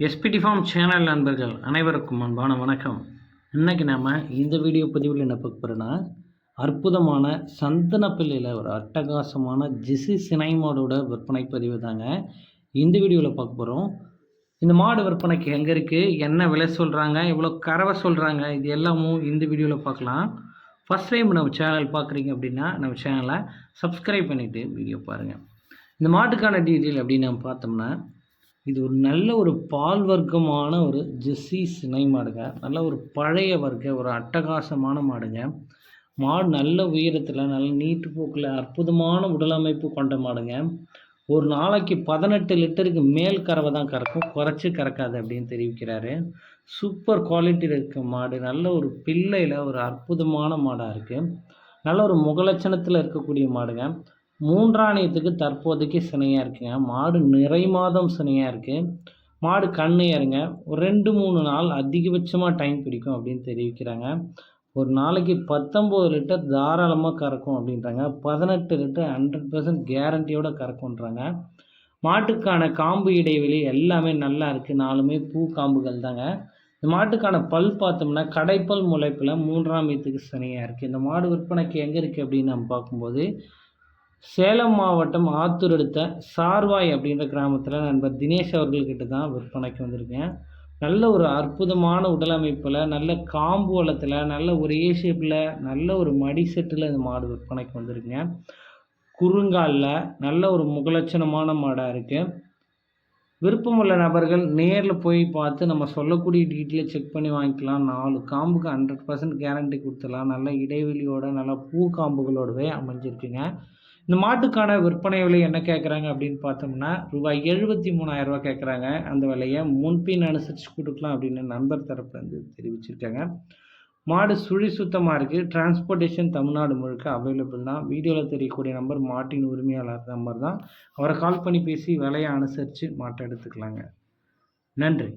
SPD form channel நண்பர்கள் அனைவருக்கும் அன்பான வணக்கம். இன்றைக்கி நாம் இந்த வீடியோ பதிவில் என்ன பார்க்க போகிறோன்னா அற்புதமான சந்தன பிள்ளையில் ஒரு அட்டகாசமான ஜிசி சினை மாடோட விற்பனை பதிவு தாங்க இந்த வீடியோவில் பார்க்க போகிறோம் இந்த மாடு விற்பனைக்கு எங்கே இருக்குது என்ன விலை சொல்கிறாங்க எவ்வளோ கறவை சொல்கிறாங்க இது எல்லாமும் இந்த வீடியோவில் பார்க்கலாம். ஃபஸ்ட் டைம் நம்ம சேனல் பார்க்குறீங்க அப்படின்னா நம்ம சேனலை சப்ஸ்கிரைப் பண்ணிவிட்டு வீடியோ பாருங்கள் இந்த மாட்டுக்கான டீட்டெயில் அப்படின்னு நம்ம பார்த்தோம்னா இது ஒரு நல்ல ஒரு பால் வர்க்கமான ஒரு ஜெஸ்ஸி சினை மாடுங்க. நல்ல ஒரு பழைய வர்க்க ஒரு அட்டகாசமான மாடுங்க. மாடு நல்ல உயரத்தில் நல்ல நீட்டு போக்கில் அற்புதமான உடலமைப்பு கொண்ட மாடுங்க. ஒரு நாளைக்கு பதினெட்டு லிட்டருக்கு மேல் கறவை தான் கறக்கும். குறைச்சி கறக்காது அப்படின்னு தெரிவிக்கிறாரு. சூப்பர் குவாலிட்டியில் இருக்க மாடு நல்ல ஒரு பிள்ளையில் ஒரு அற்புதமான மாடாக இருக்குது நல்ல ஒரு முகலட்சணத்தில் இருக்கக்கூடிய மாடுங்க. மூன்றாணியத்துக்கு தற்போதைக்கு சினையாக இருக்குங்க. மாடு நிறை மாதம் சினையாக இருக்குது மாடு கண்ணு ஏறுங்க. ஒரு ரெண்டு மூணு நாள் அதிகபட்சமாக டைம் பிடிக்கும் அப்படின்னு தெரிவிக்கிறாங்க. ஒரு நாளைக்கு பத்தொம்போது லிட்டர் தாராளமாக கறக்கும் அப்படின்றாங்க. பதினெட்டு லிட்டர் ஹண்ட்ரட் பர்சன்ட் கேரண்டியோட கறக்குன்றாங்க மாட்டுக்கான காம்பு இடைவெளி எல்லாமே நல்லா இருக்குது நாலுமே பூ காம்புகள் தாங்க. இந்த மாட்டுக்கான பல் பார்த்தோம்னா கடைப்பல் முளைப்பில் மூன்றாம் வீத்துக்கு சனியாக இருக்குது இந்த மாடு விற்பனைக்கு எங்கே இருக்குது அப்படின்னு நம்ம பார்க்கும்போது சேலம் மாவட்டம் ஆத்தூர் அடுத்த சார்வாய் அப்படின்ற கிராமத்தில் நண்பர் தினேஷ் அவர்கள்கிட்ட தான் விற்பனைக்கு வந்திருக்கேன். நல்ல ஒரு அற்புதமான உடலமைப்பில் நல்ல காம்பு வளத்தில் நல்ல ஒரே ஷேப்பில் நல்ல ஒரு மடி செட்டில் இந்த மாடு விற்பனைக்கு வந்திருக்குங்க குறுங்காலில் நல்ல ஒரு முகலட்சணமான மாடாக இருக்குது விருப்பமுள்ள நபர்கள் நேரில் போய் பார்த்து நம்ம சொல்லக்கூடிய டீட்டெயிலை செக் பண்ணி வாங்கிக்கலாம். நாலு காம்புக்கு ஹண்ட்ரட் பர்சன்ட் கேரண்டி கொடுத்துடலாம். நல்ல இடைவெளியோட நல்ல பூ காம்புகளோடவே அமைஞ்சிருக்குங்க. இந்த மாட்டுக்கான விற்பனை விலை என்ன கேட்குறாங்க அப்படின்னு பார்த்தோம்னா ரூபாய் எழுபத்தி மூணாயிரரூவா கேட்குறாங்க அந்த விலையை முன்பின் அனுசரித்து கொடுக்கலாம் அப்படின்னு நண்பர் தரப்புலேருந்து தெரிவிச்சிருக்காங்க. மாடு சுழி சுத்தமாக இருக்குது டிரான்ஸ்போர்ட்டேஷன் தமிழ்நாடு முழுக்க அவைலபிள் தான். வீடியோவில் தெரியக்கூடிய நம்பர் மாட்டின் உரிமையாளர் நம்பர் தான். அவரை கால் பண்ணி பேசி விலையை அனுசரித்து மாட்டை எடுத்துக்கலாங்க. நன்றி.